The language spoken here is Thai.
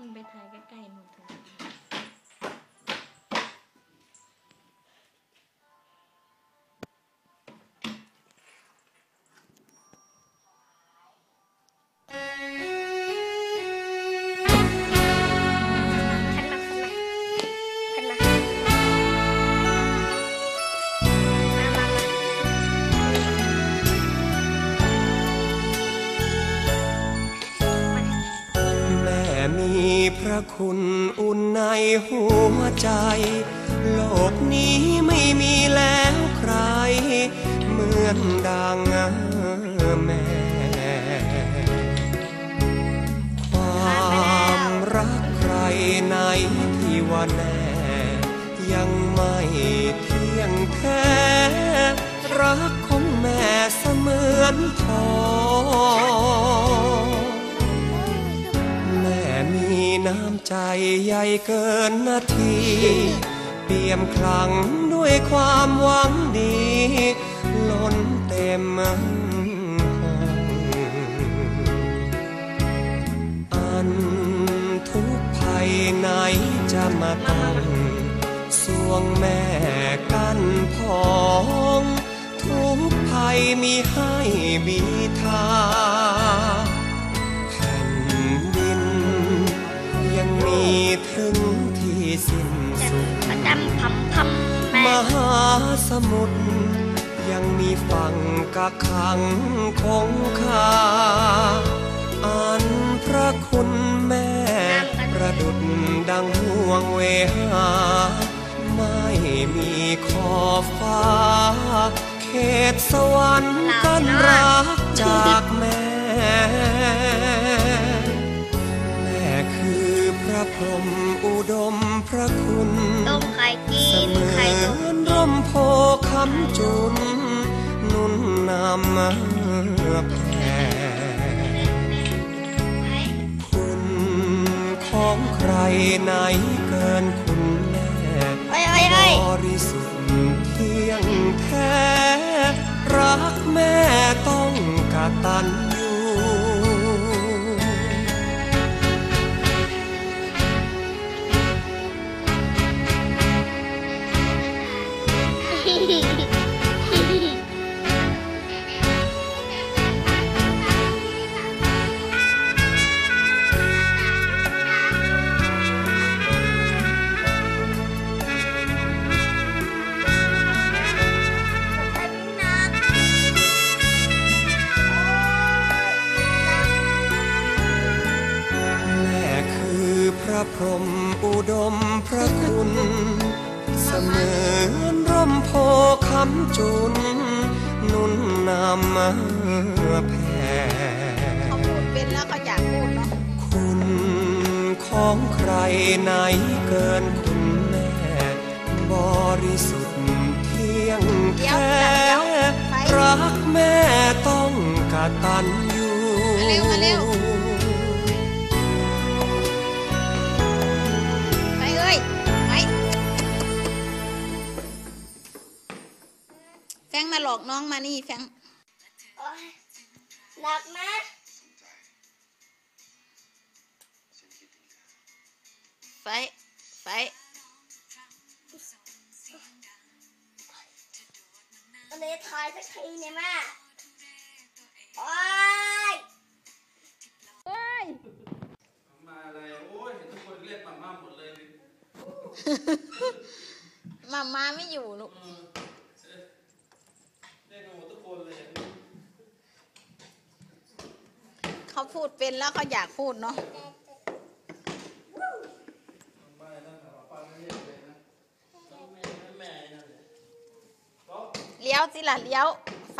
มันไปถ่ายใกล้ๆหนูเถอะ พระคุณอุ่นในหัวใจ โลกนี้ไม่มีแล้วใคร เหมือนดังแม่ ความรักใครในที่ว่าแน่ ยังไม่เที่ยงแท้ รักของแม่เสมือนทอง ใจใหญ่เกินนาที เปี่ยมคลังด้วยความหวังดี ล้นเต็มห้องอันทุกภัยไหนจะมาต้องสวงแม่กั้นพอง ทุกภัยมีให้บีทา สมุทรยังมีฝั่งกักขังคงคาอันพระคุณแม่ประดุดดังห่วงเวหา ไม่มีขอบฟ้า เขตสวรรค์กันรักจากแม่ ระพรหมอุดมพระคุณต้มไข่กิเสนมือไข่ต้มนร่มโพคำจุนนุนนำมาแผ่คุณของใครไหนเกินคุณแม่เอ้ยเอ้ยเอ้ยบริสุทธิ์เที่ยงแท้ รักแม่ต้องกตัญญู พระพรหมอุดมพระคุณ เสมือนร่มโพคำจุน นุนนำมาแผ่เขาพูดเป็นแล้วเขาอยากพูดเนาะคุณของใครไหนเกินคุณแม่ บริสุทธิ์เที่ยงแท้รักแม่ต้องกตัญญูมาเร็วมาเร็ว หลอกน้องมานี่แฟงโอ๊ยหนักนะไฟ ไฟวันนี้ทายสักทีเนี่ยแม่โอ๊ยมาอะไร โอ้ย เห็นทุกคนเรียกมาม่าหมดเลย มามาไม่อยู่ลูก เรียกมาหมดทุกคนเลย เขา พูดเป็นแล้วเขาอยากพูดเนาะเลี้ยวสิล่ะเลี้ยวไฟ